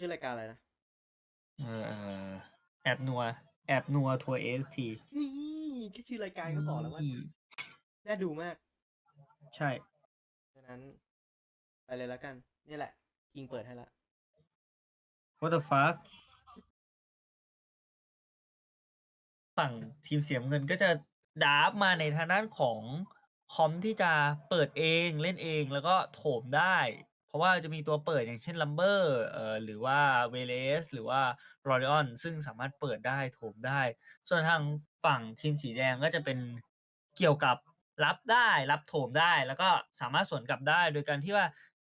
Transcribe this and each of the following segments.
ชื่อรายการอะไรนะเออแอบนัว แอบนัวทัวร์เอสทีนี่แค่ชื่อรายการก็บอกแล้วว่าน่าดูมาก ใช่ฉะนั้น ไปเลยแล้วกัน นี่แหละคิงเปิดให้ละ What the fuck ฝั่งทีมเสียเงินก็จะดาร์ฟมาในทางด้านของคอมที่จะเปิดเองเล่นเองแล้วก็โถมได้เพ ราะว่าจะมีตัวเปิดอย่างเช่นลัมเบอร์เอ่อหรือว่าเวเลสหรือว่ารอริออนซึ่งสามารถเปิดได้โถมได้ ส่วนทางฝั่งทีมสีแดงก็จะเป็นเกี่ยวกับรับได้รับโถมได้ แล้วก็สามารถสวนกลับได้ โดยการที่ว่า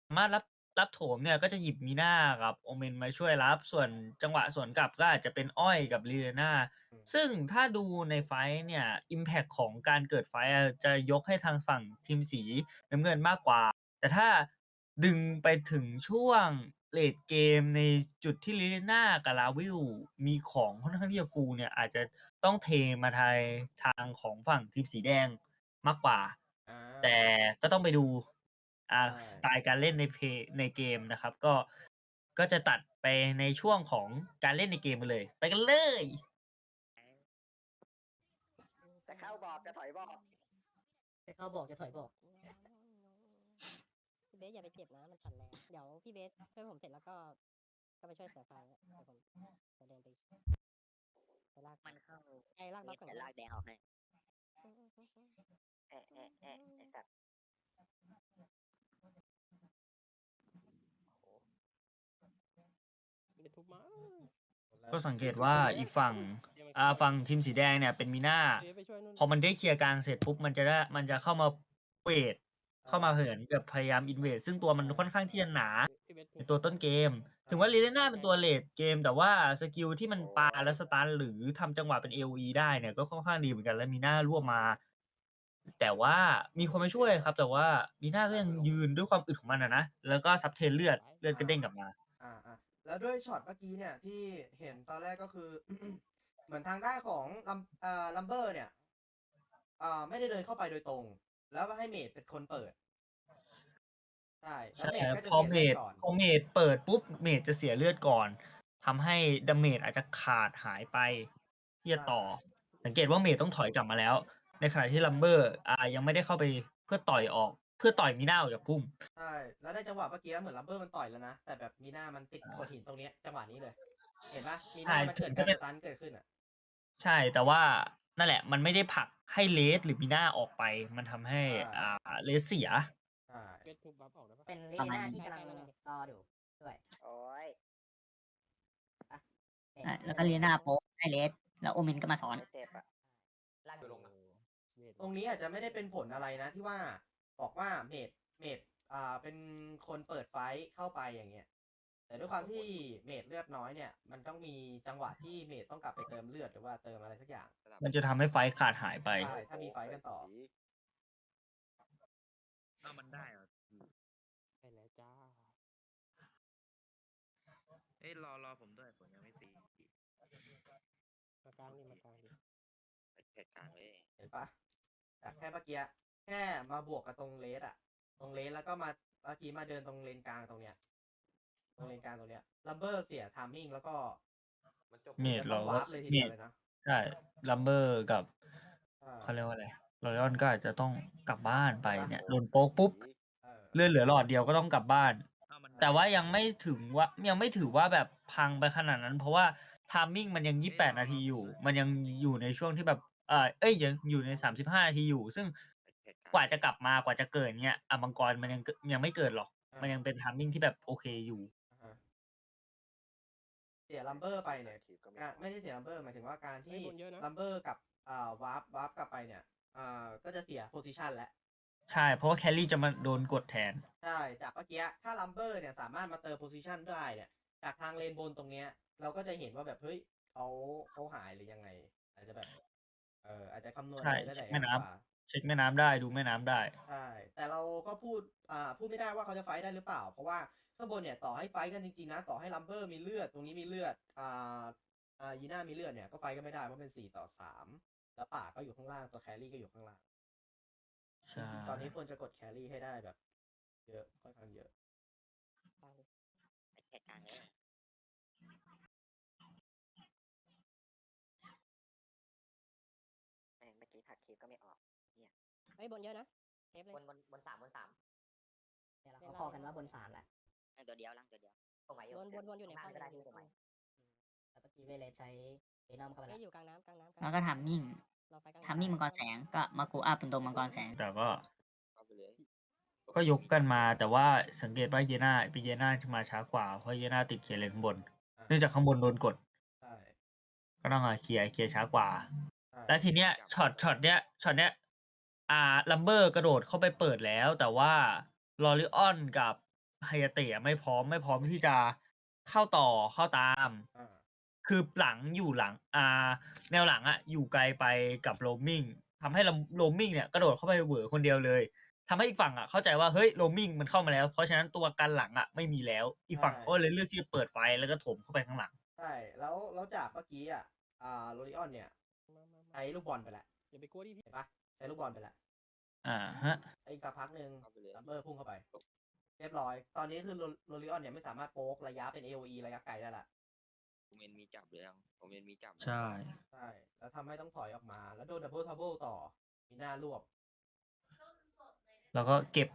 สามารถรับรับโถมเนี่ยก็จะหยิบมีนากับโอเมนมาช่วยรับ ส่วนจังหวะสวนกลับก็อาจจะเป็นอ้อยกับลีเดนาอืมซึ่งถ้าดูในไฟท์เนี่ย Impact ของการเกิดไฟท์อะจะยกให้ทางฝั่งทีมสีน้ำเงินมากกว่า แต่ถ้า ดึงไปถึงช่วงเลดเกมในจุดที่ลิเดน่ากับลาวิลมีของค่อนข้างที่จะฟูลเนี่ย อาจจะต้องเทมาทายทางของฝั่งทีมสีแดงมากกว่า อ่าแต่ก็ต้องไปดูอ่าใช่สไตล์การเล่นในเพลย์ในเกมนะครับ ก็ก็จะตัดไปในช่วงของการเล่นในเกมไปเลย ไปกันเลย จะเข้าบอกจะถอยบอก จะเข้าบอกจะถอยบอกพี่ เบสอย่าไปเจ็บนะมันสั่นแรงเดี๋ยวพี่เบสช่วยผมเสร็จแล้วก็ ก็ไปช่วยเสือไฟอะเดี๋ยวผมจะเดินไปไปลากมันเข้าไอ้ลากบัฟก่อนจะก็ลากแดงออกให้แอะแอะแอะไอสัตว์ไปทุบมาก็สังเกตว่าอีกฝั่งอ่าฝั่งทีมสีแดงเนี่ยเป็นมีหน้าเบสไปช่วยนู่นพอมันได้เคลียร์กลางเสร็จปุ๊บมันจะได้มันจะเข้ามาเวท เข้ามาเหินกับพยายามอินเวดซึ่งตัวมันค่อนข้างที่จะหนาพี่เบสในตัวต้นเกม ถึงว่าลีเดน่าเป็นตัวเลดเกม แต่ว่าสกิลที่มันปาและสตันหรือทำจังหวะเป็น AOE ได้เนี่ยก็ค่อนข้างดีเหมือนกันและมีหน้าร่วมมา แต่ว่ามีคนมาช่วยครับ แต่ว่ามีหน้าก็ยังยืนด้วยความอึดของมันอะนะแล้วก็ซับเทนเลือดเลือดก็เด้งกลับมาอ่าอ่าแล้วด้วยช็อตเมื่อกี้เนี่ยที่เห็นตอนแรกก็คือ เหมือนทางด้านของลัมอ่าลัมเบอร์เนี่ยอ่าไม่ได้เดินเข้าไปโดยตรง แล้วก็ให้เมดเป็นคนเปิด ใช่แล้วใช่เมดครับก็จะพอเสียเมเลือดดก่อนพอเมดเปิดปุ๊บเมดจะเสียเลือดก่อนทำให้ดาเมจอาจจะขาดหายไปที่จะต่อ สังเกตว่าเมดต้องถอยกลับมาแล้ว ในขณะที่ลัมเบอร์อ่ายังไม่ได้เข้าไปเพื่อต่อยออกเพื่อต่อยมีหน้าออกจากพุ่มใช่แล้วในจังหวะเมื่อกี้เหมือนลัมเบอร์มันต่อยแล้วนะ แต่แบบมีหน้ามันติดโขดหินตรงเนี้ยจังหวะนี้เลย เห็นปะมีหน้าใช่มันเกิดถึกางรจะสตันเกิดขึ้นอะ ใช่แต่ว่า นั่นแหละ มันไม่ได้ผลักให้เลสหรือมีหน้าออกไป มันทำให้อ่าอ่าเลสเสีย ใช่เบสทุบบัฟออกได้ปะเป็นลีประมาณน่านี้ ที่กำลังรอดูด้วยโอ้ยเป็นอะแล้วก็เลียนาโป๊ะไอเลสแล้วโอเมนก็มาสอน ไม่เจ็บอะลากโอ้เวทตรงนี้อาจจะไม่ได้เป็นผลอะไรนะที่ว่าบอกว่าเมดเมดอ่าเป็นคนเปิดไฟท์เข้าไปอย่างเงี้ย แต่ด้วยความที่เมดเลือดน้อยเนี่ย มันต้องมีจังหวะที่เมดต้องกลับไปเติมเลือดหรือว่าเติมอะไรสักอย่างมันจะทำให้ไฟท์ขาดหายไป ใช่ถ้ามีไฟท์กันต่อถ้ามันได้เหรอไปแล้วจ้า เอ้ยรอรอผมด้วยผมยังไม่ตีมากลางนี่มากลางดิเหตุการณ์เลยเห็นปะแต่แค่เมื่อกี้แค่มาบวกกับตรงเลสอะตรงเลสแล้วก็มาเมื่อกี้มาเดินตรงเลนกลางตรงเนี้ย ตรงเลนกลางตรงเนี้ยลัมเบอร์เสียทามมิ่งแล้วก็เมดจะเราต้องวาร์ปเลยทีเมเดียวดเลยนะใช่ลัมเบอร์กับใช่เขาเรียกว่าอะไรรอยัลก็อาจจะต้องกลับบ้านไปเนี่ยโดนโป๊กปุ๊บเออเลือดเหลือหลอดเดียวก็ต้องกลับบ้าน แต่ว่ายังไม่ถึงว่ายังไม่ถือว่าแบบพังไปขนาดนั้น เพราะว่าทามมิ่งมันยังยี่แปดนาทีอยู่ มันยังอยู่ในช่วงที่แบบเออเอ้ยยังอยู่ในสามสิบห้านาทีอยู่ ซึ่งกว่าจะกลับมากว่าจะเกิดเนี่ยอะมังกรมันยังเกิดยังไม่เกิดหรอก มันยังเป็นทามมิ่งที่แบบโอเคอยู่อ่าฮะ เสียลัมเบอร์ไปเนี่ยการไม่ได้เสียลัมเบอร์หมายถึงว่าการที่ไม่บนเยอะนะ ลัมเบอร์กับอ่าวาร์ปวาร์ปกลับไปเนี่ยอ่าก็จะเสียโพซิชันแล้ว ใช่ เพราะว่าแคลรี่จะมาโดนกดแทน ใช่ จากเมื่อกี้ถ้าลัมเบอร์เนี่ยสามารถมาเติมโพซิชันได้เนี่ย จากทางเลนบนตรงเนี้ย เราก็จะเห็นว่าแบบเฮ้ยเขาเขาหายหรือยังไง อาจจะแบบเอออาจจะคำนวณใช่ได้เช็ได้คแม่น้ำกว่า เช็คแม่น้ำได้ดูแม่น้ำได้ ใช่แต่เราก็พูดอ่าพูดไม่ได้ว่าเขาจะไฟท์ได้หรือเปล่า เพราะว่า ข้างบนเนี่ยต่อให้ไฟกันจริงๆนะ ต่อให้ลัมเบอร์มีเลือด ตรงนี้มีเลือด อ่า อ่ายีน่ามีเลือดเนี่ย ก็ไฟก็ไม่ได้เพราะเป็นสี่ต่อสามแล้วป่าก็อยู่ข้างล่างตัวแครี่ก็อยู่ข้างล่างตอนนี้ควรจะกดแครี่ให้ได้แบบ เยอะค่อนข้างเยอะแค่กลางเลยเมื่อกี้ผักคลิปก็ไม่ออกเนี่ยเฮ้บนเยอะนะเทปเลยบนบนบนสามบนสาม เดี๋ยวเราเขาคอกันว่าบนสามแหละ ล่างตัวเดียวล่างตัวเดียวตรงไหนอยู่วนวนวนอยู่ในล่างป้อมก็ได้อยู่ที่ตรงไหนแล้วเมื่อกี้เวเลสใช้เอนอมเข้าไปเอ้แล้วยอยู่กลางน้ำกลางน้ำกลางแล้วก็ทามมิ่งเราไปกลางทามมิ่งมังกรแสงก็มากูอัพเป็นตัวมังกรแสง แต่ก็เอาไปเลยก็ยกกันมาแต่ว่าสังเกตว่าเยน่าปีเยน่าจะมาช้ากว่า เพราะเยน่าติดเคลียร์เลนข้างบนอะเนื่องจากข้างบนโดนกดใช่ก็ต้องมาเคลียร์เคลียร์ช้ากว่าใช่แล้วทีเนี้ยช็อตช็อตเนี้ยช็อตเนี้ย อ่าลัมเบอร์กระโดดเข้าไปเปิดแล้ว แต่ว่าลอริออนกับ ไฮยาเตะไม่พร้อมไม่พร้อมที่จะเข้าต่อเข้าตามอ่าคือหลังอยู่หลัง อ่า แนวหลังอะอยู่ไกลไปกับโรมมิงทำให้โรมมิงเนี่ยกระโดดเข้าไปเหวอคนเดียวเลยทำให้อีกฝั่งอะเข้าใจว่าเฮ้ยโรมมิงมันเข้ามาแล้ว เพราะฉะนั้นตัวกันหลังอะไม่มีแล้ว อีกฝั่งเขาเลยเลือกที่จะเปิดไฟแล้วก็ถมเข้าไปข้างหลังใช่แล้วแล้วจากเมื่อกี้อะอ่าโรลิออนเนี่ยมามามาใช้ลูกบอลไปแล้วอย่าไปกลัวดิพี่เห็นปะใช้ลูกบอลไปแล้วอ่าฮะอีกสักพักหนึ่งเอาไปเลยลัมเบอร์พุ่งเข้าไป เรียบร้อย ตอนนี้คือโรลิออนเนี่ยไม่สามารถโป๊กระยะเป็น AOE ระยะไกลได้ละโอเมนมีจับหรือยังโอเมนมีจับใช่ ใช่ แล้วทำให้ต้องถอยออกมา แล้วโดนดับเบิลทับเบิลต่อ มีหน้ารวบ แล้วก็เก็บ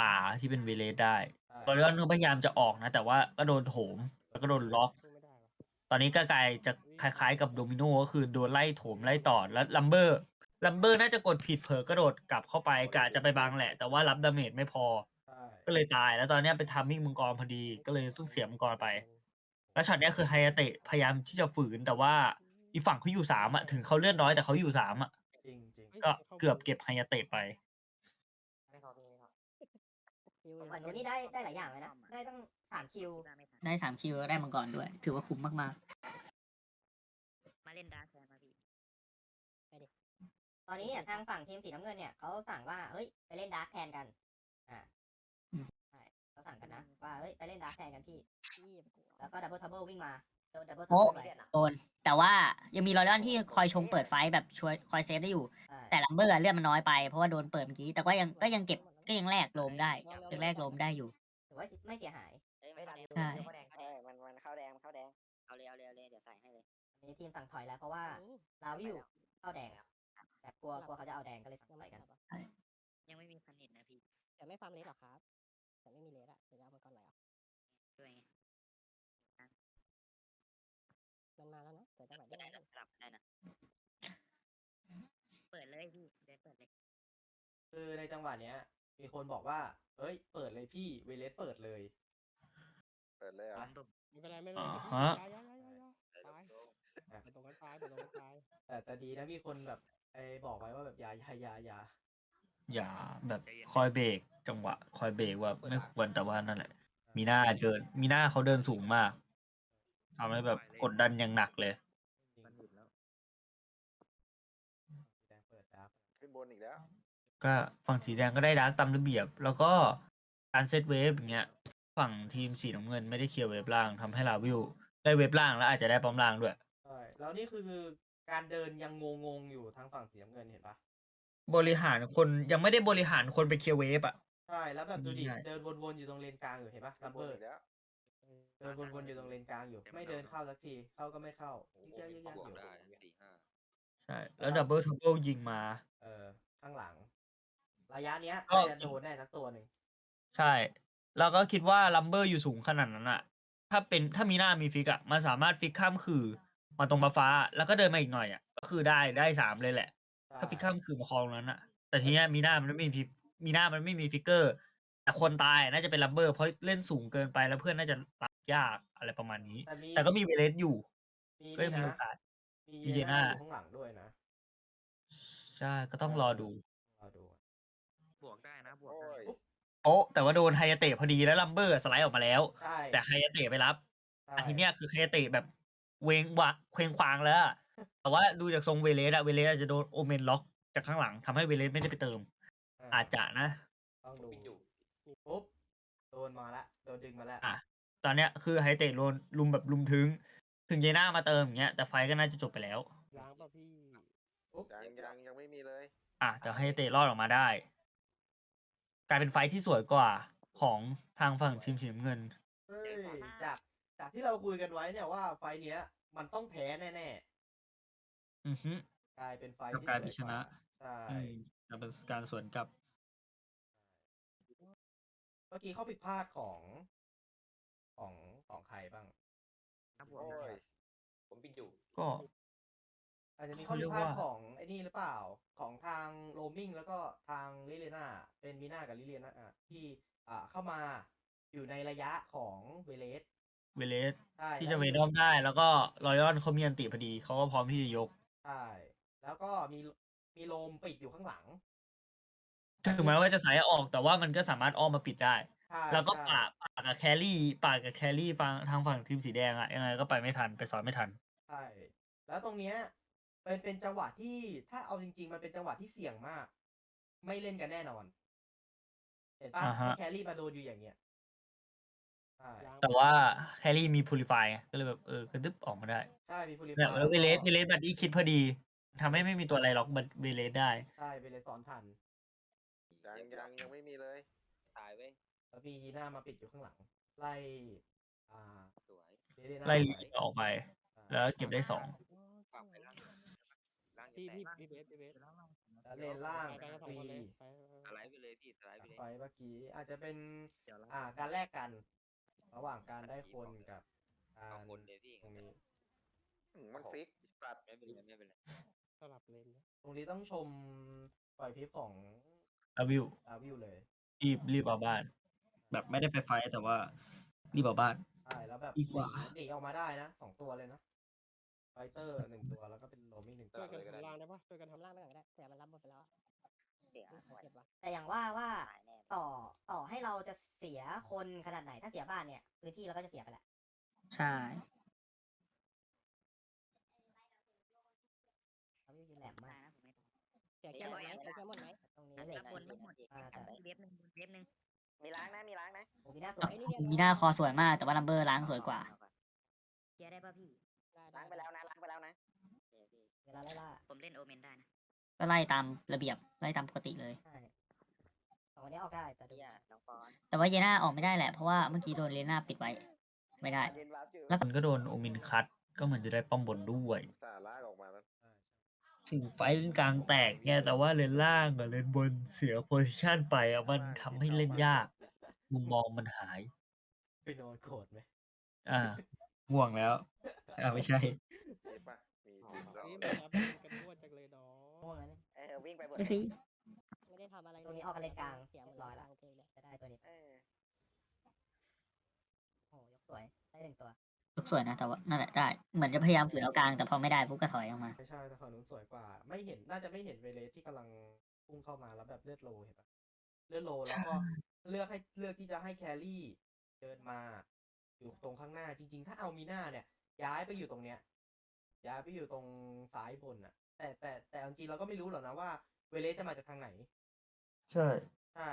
ป่าที่เป็นเวเลสได้ใช่ลอริออนก็พยายามจะออกนะ แต่ว่าก็โดนโถมแล้วก็โดนล็อกสู้ไม่ได้หรอตอนนี้ก็กลายจะคล้ายๆกับโดมิโนก็คือโดนไล่โถมไล่ต่อแล้วลัมเบอร์ลัมเบอร์น่าจะกดผิดเผลอกระโดดกลับเข้าไปกะจะไปบังแหละ แต่ว่ารับดาเมจไม่พอใช่ ก็เลยตาย แล้วตอนเนี้ยเป็นทัมมิ่งมังกรพอดี ก็เลยต้องเสียมังกรไป แล้วช็อตเนี้ยคือไฮยาเตะพยายามที่จะฝืนแต่ว่าอีกฝั่งเขาอยู่สามอะถึงเขาเลื่อนน้อยแต่เขาอยู่สามอะจริงจริงก็เกือบเก็บไฮยาเตะไปไม่พอพี่ไม่พอคิวฝั่งนู้นนี่ได้ได้หลายอย่างเลยนะ ได้ตั้งสามคิวที่บ้านไม่ทันได้สามคิวแล้วได้มังกรด้วย ถือว่าคุ้มมากมาเล่นดาร์กแทนมาพี่ตอนนี้เนี่ยทางฝั่งทีมสีน้ำเงินเนี่ยเขาสั่งว่าเฮ้ยไปเล่นดาร์กแทนกัน อ่าใช่เขา สั่งกันนะว่าเฮ้ยไปเล่นดาร์กแทนกันพี่ พี่อย่าไปกลัวแล้วก็ดับเบิลทับเบิลวิ่งมาโดนดับเบิลทับโอ้เบิลไปเลือดอะๆโดนแต่ว่ายังมีลอริออนที่คอยชงเปิดไฟท์แบบช่วยคอยเซฟได้อยู่ใช่แต่ลัมเบอร์อะเลือดมันน้อยไปเพราะว่าโดนเปิดเมื่อกี้แต่ก็ยังก็ยังเก็บก็ยังแลกโลมได้ยังแลกโลมได้อยู่ถือว่าไม่เสียหายไม่ทันใช่เขาแดงเขาแดงมันมันเข้าแดงมันเข้าแดงเอาเลยเอาเลยเอาเลยเดี๋ยวใส่ให้เลยอันนี้ทีมสั่งถอยแล้วเพราะว่านี่ลาวิวเข้าแดงแบบกลัวกลัวเขาจะเอาแดงก็เลยสั่งถอยกันยังไม่มีพันเน็ตนะพี่แต่ไม่ฟาร์มเลสหรอครับ แต่ไม่มีเลสอะเดี๋ยวจะเอามังกรไหลออกด้วยไงมันมาแล้วนะเดี๋ยวจะไหวก็ได้ได้ไหมนะกลับได้นะเปิดเลยพี่เดี๋ยวเปิดเลยคือในจังหวะเนี้ย มีคนบอกว่า เอ้ย เปิดเลยพี่เวเลสเปิดเลย เปิดเลยเหรอะไม่เป็นไรไม่เป็นไรอ่าพี่ฮะยายายายายาตายไปตรงกันตายไปตรงกันตายแต่แต่ดีนะมีคนแบบไอ้บอกไว้ว่าแบบอยาอยาอยาอยา อย่าแบบคอยเบรกจังหวะ คอยเบรกว่าไม่ควรแต่ว่านั่นแหละ มีหน้าเดินมีหน้าเขาเดินสูงมากทำให้แบบกดดันอย่างหนักเลยจริงมันหยุดแล้วแดงเปิดดับขึ้นบนอีกแล้ว ก็ฝั่งสีแดงก็ได้ดาร์กตามระเบียบ แล้วก็การเซตเวฟอย่างเงี้ย ฝั่งทีมสีน้ำเงินไม่ได้เคลียร์เวฟล่างทำให้ลาวิวได้เวฟล่างแล้วอาจจะได้ป้อมล่างด้วย ใช่แล้วนี่คือการเดินยังงงงๆอยู่ทางฝั่งสีน้ำเงินเห็นปะ บริหารคนยังไม่ได้บริหารคนไปเคลียร์เวฟอะ ใช่แล้วแบบดูดิใช่ เดินวนๆอยู่ตรงเลนกลางอยู่เห็นปะขึ้ลันมบเบนอร์อีกแล้วเดินวนๆอยู่ตรงเลนกลางอยู่ ไม่เดินเข้าสักทีเข้าก็ไม่เข้ายิ่งแย่ยิ่งยากบวอกยู่ได้สี่ห้าใช่แล้วดับเบิลทับเบิลยิงมา เออข้างหลัง ระยะเนี้ยก็ น่าจะโดนแน่สักตัวหนึ่งใช่ แล้วก็คิดว่าลัมเบอร์อยู่สูงขนาดนั้นอะถ้าเป็นถ้ามีหน้ามีฟิกอะมันสามารถฟิกข้ามคือมาตรงมาฟ้า แล้วก็เดินมาอีกหน่อยอะก็คือได้ได้สามเลยแหละ ถ้าฟิกข้ามคือมาคลองนั้นอะแต่ทีเนี้ยมีหน้ามันไม่มีฟิกมีหน้ามันไม่มีฟิกเกอร์ แต่คนตายน่าจะเป็นลัมเบอร์เพราะเล่นสูงเกินไปแล้วเพื่อนน่าจะรับยากอะไรประมาณนี้ แต่มีแต่ก็มีเวเลสอยู่มีก็ยังมีนี่โอนะกาสมีมีเยเยน่าน่าอยู่ข้างหลังด้วยนะใช่ก็ต้องรอดูรอดูบวกได้นะบวกโอ้ได้ยโอ้แต่ว่าโดนไฮยาเตะพอดีแล้วลัมเบอร์สไลด์ออกมาแล้วใช่แต่ไฮยาเตะไปรับใช่อาทีเนี้ยคือไฮยาเตะแบบเวงวะเคว้งควางแล้วอะ แต่ว่าดูจากทรงเวเลสอะเวเลสอาจจะโดนโอเมนล็อกจากข้างหลังทำให้เวเลสไม่ได้ไปเติม อาจจะนะ ต้องดูปุ๊บโดนมาละโดนดึงมาแล้วอะ ตอนเนี้ยคือไฮยาเตะโดนลุมแบบลุมถึง ถึงเยน่ามาเติมอย่างเงี้ยแต่ไฟก็น่าจะจบไปแล้วล้างป่ะพี่ปุ๊บยังยังยังไม่มีเลย อะแต่ไฮยาเตะรอดออกมาได้ กลายเป็นไฟที่สวยกว่าของทางฝั่งทีมสีน้ำเงินเฮ้ยจากจากที่เราคุยกันไว้เนี่ยว่าไฟล์เนี้ย มันต้องแพ้แน่ อือฮึๆกลายเป็นไฟล์กลับที่กลายเป็นสวชนะกว่าใช่อืมแต่เป็นการสวนกลับ เมื่อกี้ข้อผิดพลาดของของของใครบ้าง โอ้ยผมปิดอยู่ ก็ อาจจะมีข้เขาอเรีผิยดกพลาดว่า ของไอ้นี่หรือเปล่าของทางโรมิงแล้วก็ทางลิเลนาเป็นมีนากับลิเลนาอะที่อ่าเข้ามาอยู่ในระยะของเวเลสเวเลสใช่ที่แล้จะวเวดอมได้ แล้วก็รอยัลเขามีอันติพอดี เขาก็พร้อมที่จะยก ใช่แล้วก็มีมีโลมปิดอยู่ข้างหลังถึงแม้ว่าจะสายออกแต่ว่ามันก็สามารถอ้อมมาปิดได้ ใช่แล้วก็ใช่ ป่าป่ากับแครี่ป่ากับแครี่ฟังทางฝั่งทีมสีแดงอะยังไงก็ไปไม่ทันไปสอนไม่ทัน ใช่ แล้วตรงเนี้ยเป็นเป็นจังหวะที่ถ้าเอาจริง ๆ มันเป็นจังหวะที่เสี่ยงมาก ไม่เล่นกันแน่นอน เห็นปะอ่าฮะ ถ้าแครี่มาโดนอยู่อย่างเงี้ย ใช่แต่ว่าแครี่มีพูลิฟายก็เลยแบบเออกระดึบออกมาได้ใช่มีพูลิเนี่ยแล้วเวเลสเวเลสบัดดี้คิดพอดีทำให้ไม่มีตัวอะไรล็อกบัดเวเลสได้ ใช่เวเลสสอนทันยังยังยังไม่มีเลยตายเว้ยแล้วมียีน่ามาปิดอยู่ข้างหลัง ไล่อ่าสวยเดเดน่าไล่อลีอกไปออกไปอ่าแล้วเก็บได้สองปรับไปล่างล่างพี่จะพี่แตกพี่เบสพี่เบสแล้วเลนล่างไปกันสองฟรีคนเลยไปอะไรไปเลยพี่สไลด์ไปเลยไฟเมื่อกี้อาจจะเป็นเดี๋ยวเราอ่าการแลกกัน ระหว่างการได้คนกับกาเอารคนเลยพี่ตรงนี้ อืมมันฟิกตัดไม่เป็นไรไม่เป็นไรสลับเลนนะตรงนี้ต้องชมปล่อยพริบของอาวิวอาวิวเลยรีบรีบเอาบ้าน แบบไม่ได้ไปไฟท์แต่ว่ารีบเอาบ้าน ใช่แล้วแบบดีกว่า หนีหนีออกมาได้นะสองตัวเลยนะไฟเตอร์หนึ่งตัวแล้วก็เป็นโรมิงหนึ่งตัช่ววยกันทำล่างได้ปะช่วยกันทำทำล่าล่างงไปก่อนก็ได้เผื่อมันรับหมดไปแล้วอะ เสียเจ็บว่ะแต่อย่างว่าว่าตายแน่ต่อต่อให้เราจะเสียคนขนาดไหนถ้าเสียบ้านเนี่ยพื้นที่เราก็จะเสียไปแหละใช่ เขายืนแหลมมากเสียแค่หมดไหมเสียแค่หมดไหมตรงนี้อันเหล็นี้กบนไม่หมดอ่าแต่เว็บหนึ่งเว็บหนึ่งมีล้างนะมีล้างนะโอ้มีหน้าสวยมีหน้าคอสวยมาก แต่ว่าลัมเบอร์ล้างสวยกว่าเคลียร์ได้ป่ะพี่ได้ล้างไปแล้วนะล้างไปแล้วนะโอเคพี่เวลาไล่ล่าผมเล่นโอเมนได้นะ ก็ไล่ตามระเบียบไล่ตามปกติเลย ใช่สองคนนี้ออกได้แต่ดูพี่อะน้องปอนแต่ว่าเยน่าออกไม่ได้แหละเพราะว่าเมื่อกี้โดนเลน่าปิดไว้ ไม่ได้ยืนวับอยู่แล้วมันก็โดนโอมินคัตก็เหมือนจะได้ป้อมบนด้วยสาลากออกมาแล้วใช่ถึงไฟท์เลนกลางแตกไงแต่ว่าเลนล่างกับเลนบนเสียโพซิชันไปอะมันทำให้เล่นยาก มุมมองมันหาย ไปนอนโกรธไหมอ่าง่วงแล้ว อ่าไม่ใช่มีปะมีอ๋อสิบสอง นี่มันรับกันทั่วจังเลยน้อง ม่วงแล้วเนี่ย เออวิ่งไปบนเฮ้ยไม่ได้ทำอะไรตรงนี้ออกกันเลนกลางเสียหมดเรียบร้อยละ โอเคเลยจะได้ตัวนี้เออโอ้ยกสวย ได้หนึ่งตัว ลูกสวยนะแต่ว่านั่นแหละได้ เหมือนจะพยายามฝืนเอากลางแต่พอไม่ได้ปุ๊บก็ถอยออกมาไม่ใช่แต่ฝั่งนู้นสวยกว่า ไม่เห็นน่าจะไม่เห็นเวเลสที่กำลังพุ่งเข้ามาแล้วแบบเลือดโลเห็นปะเลือดโลแล้วก็เลือกให้เลือกที่จะให้แครี่เดินมา อยู่ตรงข้างหน้าจริง ๆ ถ้าเอามีหน้าเนี่ย ย้ายไปอยู่ตรงเนี้ย ย้ายไปอยู่ตรงซ้ายบนน่ะ แต่แต่แต่เอาจริงเราก็ไม่รู้หรอกนะว่าเวเลสจะมาจากทางไหน ใช่ใช่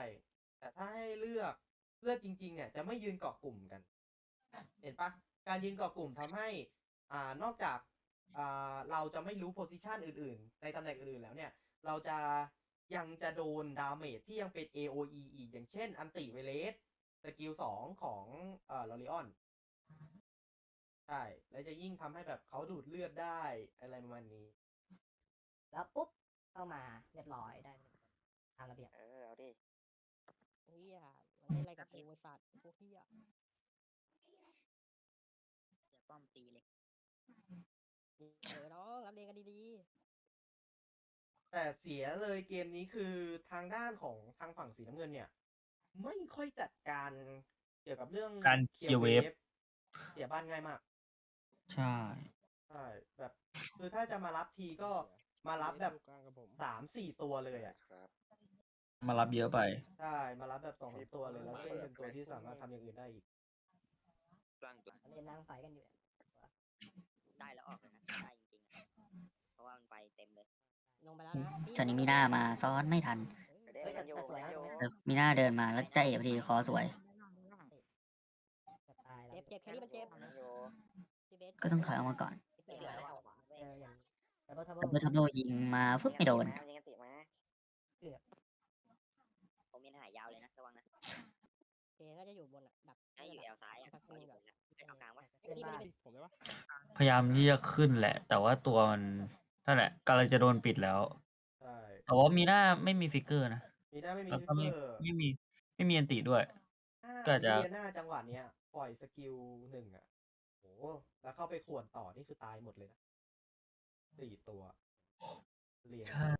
แต่ถ้าให้เลือกเลือกจริง ๆ เนี่ย จะไม่ยืนเกาะกลุ่มกัน เห็นปะการยืนเกาะกลุ่มทำให้อ่านอกจากอ่าเราจะไม่รู้โพซิชันอื่น ๆ ในตำแหน่งอื่นๆแล้วเนี่ย เราจะยังจะโดนดาเมจที่ยังเป็น AOE อีกอย่างเช่น อันติเวเลสสกิลสองของเอ่อลอริออนใช่ แล้วจะยิ่งทำให้แบบเขาดูดเลือดได้อะไรประมาณนี้ แล้วปุ๊บเข้ามาเรียบร้อยได้หนึ่งตัวตามระเบียบเออเอาดิเฮียมันเล่นอะไรกับกูไอ้สัตว์พวกเฮียเดี๋ยวป้อมตีเลยเออน้องรับเรียนกันดีแต่เสียเลยเกมนี้คือทางด้านของทางฝั่งสีน้ำเงินเนี่ย ไม่ค่อยจัดการเกี่ยวกับเรื่องการเคลียร์เวฟเสียบ้านง่ายมาก ใช่ ใช่แบบ คือถ้าจะมารับทีก็ มารับแบบกลางกับผม สามสี่ตัวเลยอะครับมารับเยอะไป ใช่มารับแบบสองสามตัวเลยแล้วซึ่งเป็นตัวที่สามารถทำอย่างอื่นได้อีกล่างตัวเล่นนั่งไฟกันอยู่เนี่ยได้แล้วออกเลยนะได้จริงๆอะเพราะว่ามันไปเต็มเลยๆลงไปแล้วนะจอนนี้มีหน้ามาซ้อนไม่ทันเดี๋ยวเดี๋ยวอยู่เดี๋ยวอยู่เออมีหน้าเดินมาแล้วจะเอ๋พอดีคอสวยจะตายแล้วเจ็บเจ็บแค่นี้มันเจ็บยังอยู่พี่เบสก็ต้องถอยออกมาก่อน เจ็บเหลื ดับเบิลทับดับเบิเบิลทับเบิลยิงมาฟึบไม่โดนยิงกันติมาเกือบผมมีหายยาวเลยนะระวังนะโอเคน่าจะอยู่บนอะ ดักถ้าอยู่แอน่าจะลซ้ายอะดักเอามืออยู่แบบบนแล้วเอากลางวะเอ้ยนี่ไม่ได้ผมได้ปะพยายามที่จะขึ้นแหละ แต่ว่าตัวมันนั่นแหละกำลังจะโดนปิดแล้ว ใช่แต่ว่ามีหน้าไม่มีฟิกเกอร์นะ มีหน้าไม่มีแล้วฟิก็กไม่เกอร์ไม่มีไม่มีอันติด้วยถ้าก็อาจจะ เรียนหน้าจังหวะเนี้ยปล่อยสกิลหนึ่งอะโหแล้วเข้าไปขวนต่อนี่คือตายหมดเลยนะ สี่ตัวเรียนใช่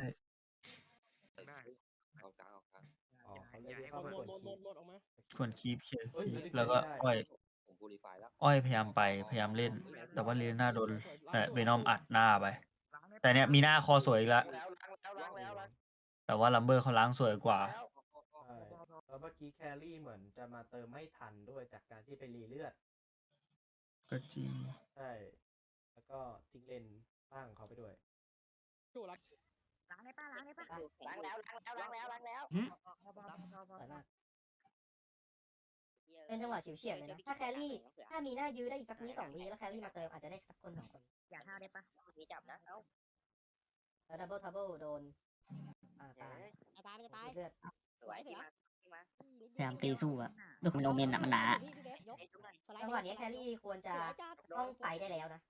ได้ เอากลางเอากลางอ๋อเขาเรียกเอาว่าโหลขวดนโหลดคีโหลดโหลดออกมาควรคีปเคลียร์เอ้ยคีปไม่ได้แล้วก็ไม่ได้อ้อยผมพูลิฟายแล้วอ้อยพยายามไปพยายามเล่น แต่ว่าเลียน่าโดนเวนอมอัดหน้าไป แต่เนี้ยมีหน้าคอสวยอีกแล้วแล้วล้างแล้วล้างแล้วล้างแต่ว่าลัมเบอร์เขาล้างสวยกว่า แล้วใช่แล้วเมื่อกี้แครี่เหมือนจะมาเติมไม่ทันด้วยจากการที่ไปรีเลือด ก็จริง ใช่ แล้วก็ทิ้งเลน ตั้งเขาไปด้วย จู่รัดล้างได้ป่ะล้างได้ป่ะล้างแล้วล้างแล้วล้างแล้วล้างแล้วหืมสวยมากเป็นจังหวะฉิวเฉียดเลยนะถ้าแครี่ถ้ามีหน้ายื้อได้อีกสักวิสองวิแล้วแครี่มาเติมอาจจะได้สักคนสองคนอยากห้าได้ป่ะมีจับนะเอ้าแล้วดับเบิลทับเบิลโดนอ่าตายไอ้ตายมันจะตายเลือดสวยที่มาที่มาพยายามตีสู้อะด้วยความเป็นโอเมนอะมันหนาพี่พี่เบสยกไอ้จุ๊บหน่อยสไลด์จังหวะนี้แครี่ควรจะสวยจัดต้องไปได้แล้วนะ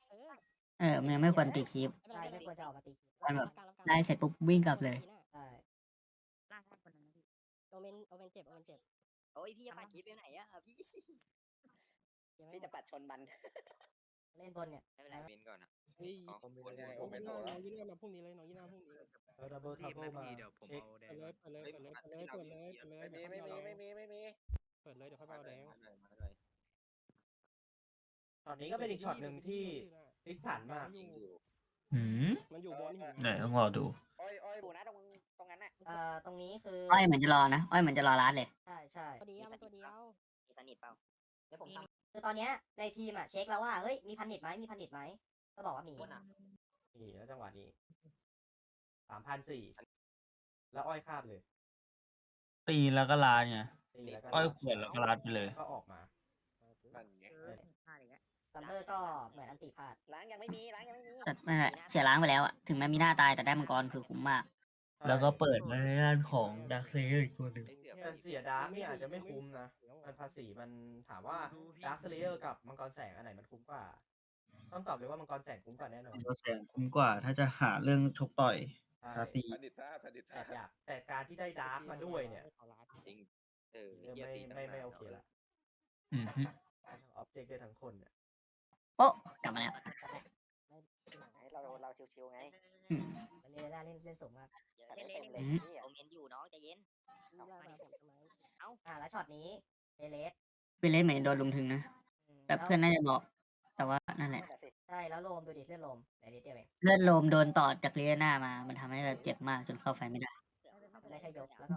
เออเออมันไม่ควรตีคีปใช่ไม่ควรจะออกมาตีมันแบบ ได้เสร็จปุ๊บวิ่งกลับเลย ใช่ล่างให้คนนั้นนะพี่โอเมนโอเมนเจ็บโอเมนเจ็บโอ้ยพี่จะปัดคลิปไปไหนอะพี่ยังไม่พี่หมจะดปัดชนมันเล่นบนเนี่ยไม่เป็นไรเมนก่อนนะเฮ้ยอ๋อผมคนไม่ไม่ได้ได้น้องไม่ยี่ได้น่าน้องยี่น่ามาพรุ่งนี้เลยน้องยี่น่าพรุ่งนี้แล้วดับเบิลทับเบิลมาเช็คเปิดเลยเปิดเลยเปิดเลยเปิดเลยเปิดเลยเปิดเลยไม่มีไม่มีไม่มีไม่มีเปิดเลยเดี๋ยวค่อยเอาแดงมาเลยมาเลยตอนนี้ก็เป็นอีกช็อตหนึ่งที่ พลิกผันมากยิงอยู่หืมมันอยู่บนหินไหนต้องรอดู อ้อยอ้อยดูนะตรงตรงนั้นน่ะเอ่อตรงนี้คืออ้อยเหมือนจะรอนะ อ้อยเหมือนจะรอรัดเลย ใช่ใช่ตัวเดียวมันตัวเดียวมีสนิทเปล่าเดี๋ยวผมทำคือตอนเนี้ยในทีมอะเช็คแล้วว่าเฮ้ยมีพันนิดไหมมีพันนิดไหมก็บอกว่ามี คนอะนี่แล้วจังหวะนี้สามพันสี่แล้วอ้อยคาบเลยตีแล้วก็ลาไงตีแล้วก็อ้อยขวดแล้วก็ลาดไปเลย ก็ออกมา นั่นไง พลาดอีกแล้วซัมเบอร์ก็เหมือนอันติพลาดล้างยังไม่มีล้างยังไม่มีแต่นั่นแหละเสียล้างไปแล้วอะถึงแม้มีหน้าตายแต่ได้มังกรคือคุ้มมาก แล้วก็เปิดมาในด้านของดักเลเยอร์อีกตัวหนึ่งแต่เสียดาร์กนี่อาจจะไม่คุ้มนะ มันภาษีมันถามว่าดาร์คเลเยอร์กับมังกรแสงอันไหนมันคุ้มกว่า ต้องตอบเลยว่ามังกรแสงคุ้มกว่าแน่นอนตัวแสงคุ้มกว่าถ้าจะหาเรื่องชกต่อยใช่คาตีผลิตท่าผลิตแต่ท่าอยากแต่การที่ได้ดาร์กมาด้วยเนี่ย จริงเออเริ่มไม่ไม่ไม่โอเคละอืมฮึ ทั้งออบเจกต์ได้ทั้งคนเนี่ย โป๊ะกลับมาแล้วเราเราชิวๆไงอืมเล่นได้เล่นเล่นสูงมากเล่นเล่นอืเล่นมโอเมนอยู่น้องใจเย็นนี่ล่ามาผมทำไมอ่าแล้วช็อตนี้เอเลสเป็นเล่นเหมือนโดนลุมถึงนะแบบเพื่อนน่าจะบอก แต่ว่านั่นแหละใช่แล้วโลมดูดิเลือดโลมแต่นิดเดียวเองเลือดโลมโดนต่อจากเลียหน้ามา มันทำให้แบบเจ็บมากจนเข้าไฟไม่ได้ได้แค่ยกแล้วก็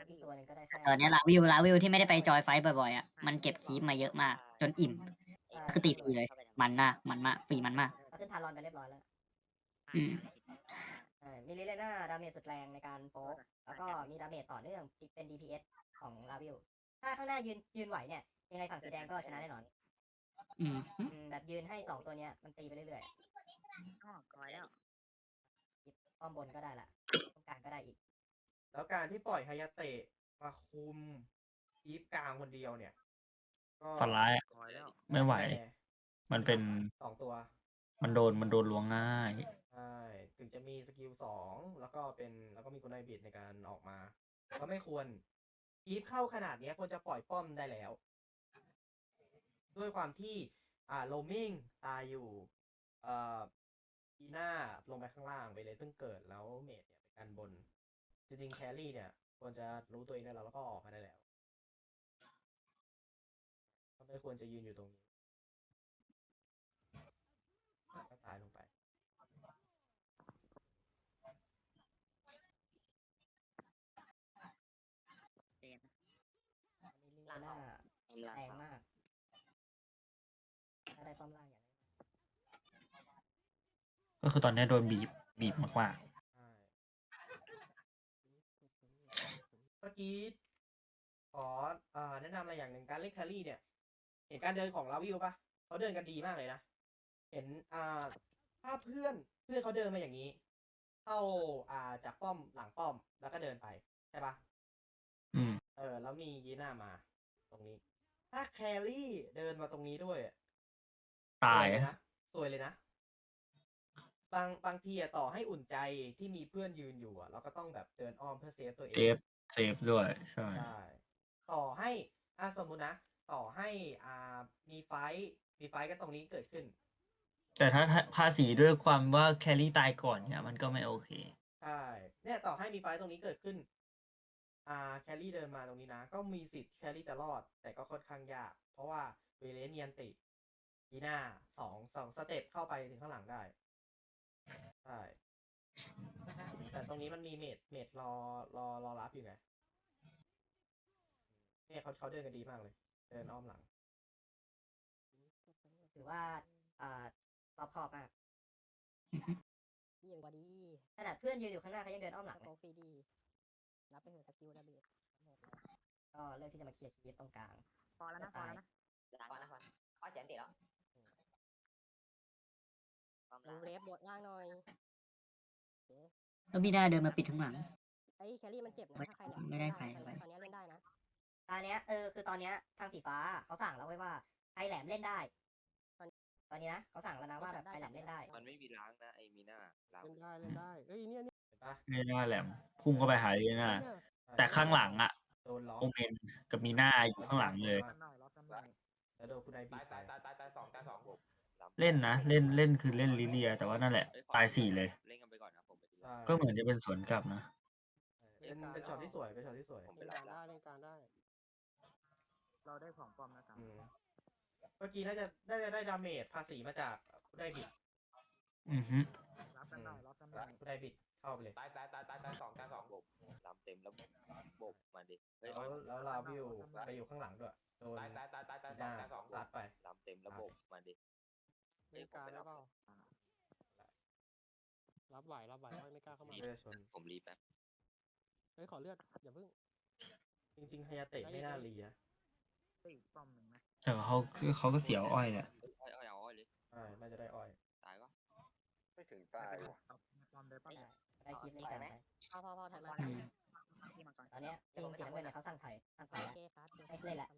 อีกพี่ตัวหนึงก็ได้แค่ตอนนี้ลาวิวลาวิวที่ไม่ได้ไปจอยไฟท์บ่อยๆอะมันเก็บคีปมาเยอะมาก จนอิ่ม คือตีฟรีเลย มันมากมันมากฟรีมันมาก เอาขึ้นทารอนไปเรียบร้อยแล้วอืมใช่มีลิเลน่าดาเมจสุดแรงในการโป๊กแล้วก็มีดาเมจต่อเนื่องเป็น DPS ของลาวิลถ้าข้างหน้ายืนยืนไหวเนี่ย ยังไงฝั่งสีแดงก็ชนะแน่นอนอืมอืมแบบยืนให้สองตัวเนี้ยมันตีไปเรื่อยอ๋อคอยแล้วๆหยิบป้อมบนก็ได้ละตรงกลางก็ได้อีก แล้วการที่ปล่อยฮายาเตะมาคุมอีฟกลางคนเดียวเนี่ย ก็ฝันร้ายอะคอยแล้วไม่ไหวแน่มันเป็น สองตัวมันโดนมันโดนล้วงง่าย ใช่ถึงจะมีสกิลสองแล้วก็เป็นแล้วก็มีคนไนบิดในการออกมา ก็ไม่ควร อีฟเข้าขนาดเนี้ยควรจะปล่อยป้อมได้แล้ว ด้วยความที่ อ่าโลมิงตายอยู่ เอ่ออีน่าลงไปข้างล่างไปเลยเพิ่งเกิดแล้วเมดเนี่ยไปกันบน จริงๆแครี่เนี่ยควรจะรู้ตัวเองได้แล้วแล้วก็ออกมาได้แล้วก็ไม่ควรจะยืนอยู่ตรงนี้ก็ตายลงไปเย็นอันนี้ลิเลน่าผมล้างแรงเขามาก ถ้าได้ป้อมล่างอย่างนี้ก็คือตอนนี้โดนบีบ บีบมากใช่เมื่อ กี้ขอเอ่อแนะนำอะไรอย่างหนึ่งการเล่นแครี่เนี่ย เห็นการเดินของลาวิวปะเขาเดินกันดีมากเลยนะ เห็นอ่าถ้าเพื่อนเพื่อนเขาเดินมาอย่างนี้ เข้าอ่าจากป้อมหลังป้อมแล้วก็เดินไปใช่ปะๆอืมเออ แล้วมียีน่ามา ตรงนี้ ถ้าแครี่เดินมาตรงนี้ด้วยอะตายสวเลยอะนะสวยเลยนะ บางบางทีอะต่อให้อุ่นใจที่มีเพื่อนยืนอยู่อะเราก็ต้องแบบเดินอ้อมเพื่อเซฟตัวเอเซงฟ เซฟด้วย ใช่ ใช่ต่อให้อะสมมุตินะ ต่อให้อ่ามีไฟท์มีไฟท์ก็ตรงนี้เกิดขึ้น แต่ถ้าภาษีด้วยความว่าแครี่ตายก่อนเนี่ยมันก็ไม่โอเค ใช่เนี่ยต่อให้มีไฟท์ตรงนี้เกิดขึ้น อ่า แครี่เดินมาตรงนี้นะ ก็มีสิทธิ์แครี่จะรอด แต่ก็ค่อนข้างยาก เพราะว่าเวเลสเนียนติอีหน้าสองสองสเต็ปเข้าไปถึงข้างหลังได้ ใช่ แต่ตรงนี้มันมีเมดเมดรอรอรอรับอยู่ไงเนี่ยเขาเขาเดินกันดีมากเลย เดินอ้อมหลัง ถือว่าอ่ารอบคอบมากเยี่ยมกว่าดีขนาดเพื่อนยืนอยู่ข้างหน้าเขายังเดินอ้อมหลังโปเลรยฟรีดี รับไปเถอะสกิลดาเบจก็เลือกที่จะมาเคลียร์คีฟตรงกลางพอแล้วนะพอแล้วนะล้างก่อนนะพออ้อยเสียงติดแล้วพร้อมลล้างงเรฟบทล่างหน่อย แล้วมีด้าเดินมาปิดข้างหลัง ไอ้แครี่มันเจ็บนะไม่ถ้าใครแหลมไม่ได้ใครตอนไว้นี้เล่นได้นะ ตอนเนี้ยเออคือตอนเนี้ยทางสีฟ้าเขาสั่งแล้วไว้ว่าไอแหลมเล่นได้ ตอนตอนนี้นะเขาสั่งแล้วนะว่าแบบไอแหลมเล่นได้ มันไม่มีล้างนะไอ้มีหน้าล้างเล่นได้เล่นได้เอ้ยเนี่ยนี่เห็นปะไม่น่าแหลมพุ่งเข้าไปหาเลยนะเนี่ยแต่ข้างหลังอะโดนล้อมโอเมนกับมีหน้าอยู่ข้างหลังเลยกันหน่อยรับกันหน่อยแล้วโดนคุณไอบีตายบไปตายตายตายตายสองตายสองผมล้ำเล่นนะเล่นเล่นคือเล่นลิเลีย แต่ว่านั่นแหละอ้ขอตายสี่เลย ใช่ลังก็เหมือนจะเป็นสวนกลับนะ เป็นเป็นช็อตที่สวยเป็นช็อตที่สวยผมไปเล่นรักาบรได้เล่นการได้ เราได้ของปลอมนะครับอืมเมื่อกี้น่าจะน่าจะได้ดาเมจภาษีมาจากคุณไดบิดอือฮึรับกันหน่อยรับกันหน่อยคุณไดบิดเข้าไปเลยตายตายตายตายตายสองตายสองผมล้ำเต็มแล้วโบกมาดิเฮ้ยแล้วอ้อยแล้วลาวิวไปอยู่ข้างหลังด้วยโดนตายตายตายตายตายหสองน้าตายสองซัดไปล้ำเต็มแล้วโบกมาดิเล่นการได้เปล่า รับไหวรับไหวไม่ไม่กล้าเข้ามาเลือดชนผมรีบแป๊บเฮ้ยขอเลือดอย่าเพิ่ง จริงๆฮายาเตะไม่น่ารีนะอีกป้อมหนึ่งไหมแต่เขาเขาก็เสียวอ้อยแหละอ้อยอ้อยเอาอ้อยเลยใช่น่าจะได้อ้อย ตายวะไม่ถึงตายป้อมได้ป้อมได้คลิปเล่นกันไหมพอพอพอถอยมาอืมตอนเนี้ยทีมสีน้ำเงินเนี่ยเขาสั่งถอยสั่งถอยโอแล้ว เคครับไม่เล่นละ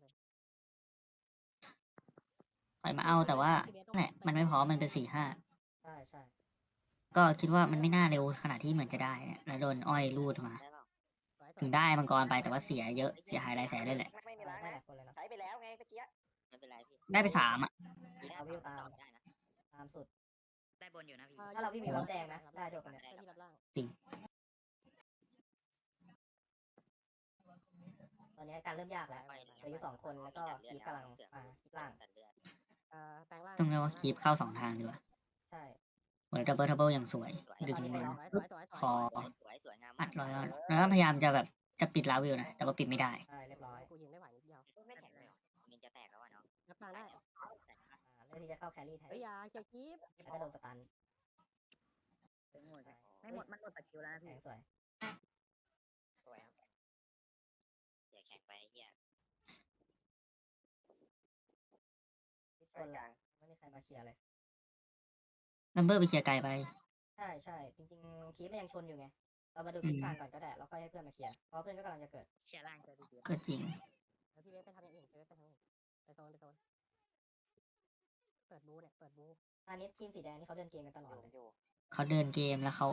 ถอยมาเอาแต่ว่านั่นแหละมันไม่พอมันเป็นสี่ห้าใช่ใช่ ก็คิดว่ามันไม่น่าเร็วขนาดที่เหมือนจะได้เนี่ยแล้วโดนอ้อยลูดมาได้เปล่าถึงได้มังกรไปแต่ว่าเสียเยอะเสียหายหลายแสนเลยแหละ ไม่มีได้ล้างหนะลายคนเลยเนาะใช้ไปแล้วไงเมื่อกี้ไม่เป็นไรพี่ได้ไปสามอะทีหน้าเอาวิวตามต่อไม่ได้นะตามสุด ได้บนอยู่นะพี่ ถ้าเราวิ่งมีบัฟแดงนะ ได้ด้วยคนเนี้ยที่รับล่างตอนเนี้ยการเริ่มยากแล้วเหลืออยู่สองคนแล้วก็คีฟกำลังมาคีฟล่างตัดเลือดเอ่อแปลงร่างต้องเรียกว่าคีบเข้าสองทางดีกว่า ใช่ เหมือนดับเบิลทับเบิลอย่างสวย ดึงตอนนี้ไปล็อกสวยสวยสวยคอสวยสวยงามอัดร้อยอัดแล้วก็พยายามจะแบบจะปิดลาวิวนะ แต่ว่าปิดไม่ได้ใช่เรียบร้อยกูยิงไม่ไหวนิดเดียวไม่แข็งเลยเหรอมินจะแตกแล้วอะเนาะรับกลางได้แตกนะอ่าเลือกที่จะเข้าแครี่แทนเฮ้ยอยาเคลียร์คีปแล้วก็โดนสตันไม่หมดมันหมดตะคิวแล้วนะแข็พี่งสวย สวยครับอย่าแข็งไปเฮียคีฟชนละไม่มีใครมาเคลียร์เลย นัมเบอร์ไปเคลียร์ไกลไป ใช่ใช่จริงๆคีฟมันยังชนอยู่ไง เรามาดูคลิปกลางก่อนก็ได้แล้วค่อยให้เพื่อนมาเคลียร์เพราะเพื่อนก็กำลังจะเกิดเชียร์ล่างเจอพี่เบียร์ก็จริงแล้วพี่เวฟไปทำอย่างอื่นพี่เวฟไปทำอย่างอื่นไปโซนไปโซนเปิดบูเนี่ยเปิดบูอันนี้ทีมสีแดงนี่เขาเดินเกมกันตลอดเลยเขาเดินเกมแล้วเขา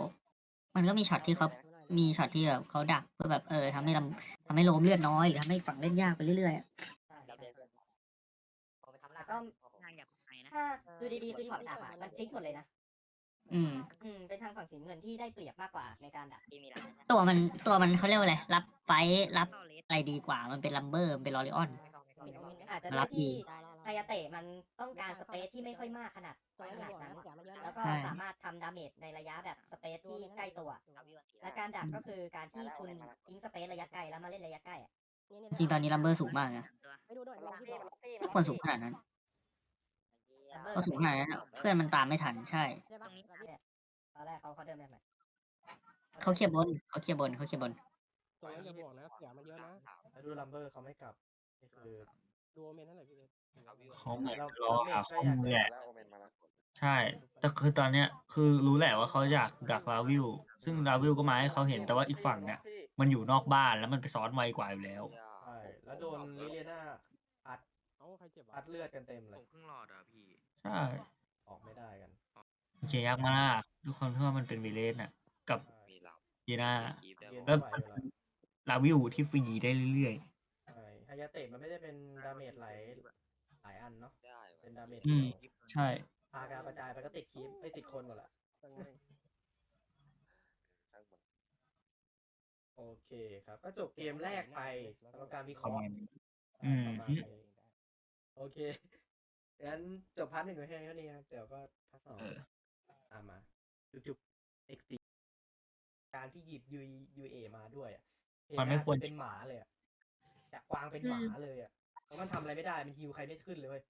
มันก็มีช็อตที่เขาดูหน่อยมีช็อตที่แบบเขาดักเพื่อแบบเออทำให้ลำทำให้โลมเลือดน้อยหรือทำให้ฝั่งเล่นยากไปเรื่อยๆอะใช่เราใช่เดินผมไปทำแต่ล่างก็ ถ้าดูดีๆคือช็อตดักอะมันพลิกหมดเลยนะอืม อืมเป็นทางฝั่งสีน้ำเงินที่ได้เปรียบมากกว่าในการดักพี่มีหลังตัวมันตัวมันเขาเรียกว่าอะไรรับไฟท์รับเข้าเลสอะไรดีกว่า มันเป็นลัมเบอร์มันเป็นลอริออนไม่เข้าไม่เข้าไม่เข้าอาจจะด้วยที่ได้ได้ไฮยาเตะมันต้องการสเปซที่ไม่ค่อยมากขนาดตัวขนี้นาดบวกนั้นนะเสียมันเยอะนะแล้วก็ใช่ สามารถทำดาเมจในระยะแบบสเปซที่ใกล้ตัวเอาวิวอันตีและการดักก็คือการที่คุณทิ้งสเปซระยะไกลแล้วมาเล่นระยะใกล้อะจริงตอนนี้ลัมเบอร์สูงมากนะไปดูด้วยดูที่บอกไม่ควรสูงขนาดนั้นลัมเบอร์ ก็สูงขนาดนั้นอะเพื่อนมันตามไม่ทันใช่ได้ปะแบบนี้ตอนแรกเขาเขาเดินแบบไหนเขาเคลียร์บนเขาเคลียร์บนเขาเคลียร์บนตัวนั้นอย่าบวกนะเสียมันเยอะนะแล้วดูลัมเบอร์เขาไม่กลับนี่คือดูโอเมนเท่าไหร่พี่เล็กเอาวิวเขาเหมือนเรารอหาข้อมูลแหละแล้วโอเมนมาแล้วใช่ แต่คือตอนเนี้ยคือรู้แหละว่าเขาอยากดักลาวิวซึ่งลาวิวก็มาให้เขาเห็นแต่ว่าอีกฝั่งเนี่ยมันอยู่นอกบ้านแล้วมันไปซ้อนไวกว่าอยู่แล้ว ใช่แล้วโดนลิเลียนาอัดเอ้าใครเจ็บอัอะดเลือดกันเต็มเลยครึ่งหลอดอะพี่ ใช่ออกไม่ได้กันเกมยากมากทุกคนที่ว่ามันเป็นวิเลนอะ กับมีลยีน่าำคีบได้เรียนหมไม่ดไหวอยู่แล้วลาวิวที่ฟรีได้เรื่อย ใช่ฮายาเตะมันไม่ได้เป็นดาเมจหลายหลายอันเนาะ ได้เป็นดาเมจ อืเดีมยวๆใช่ พากาวกระจายไปก็ติดคีปไปติดคนหมดละ ช่างมันโอเคครับ ก็จบเกมแรกไปสำหรับการวิเคคอมราะเมห์นต์อ่าอืมประมาณนี้ โอเคงั้นจบพาร์ทหนึ่งไว้แค่นี้ครับเดี๋ยวก็พาร์ทสองตามมา จุบๆ XD การที่หยิบ U UA มาด้วยอะเห็มันไม่หาควรเป็นหมาเลยอะจากวางเป็นหมาเลยอะเพราะมันทำอะไรไม่ได้ มันฮิวใครไม่ขึ้นเลยเว้ย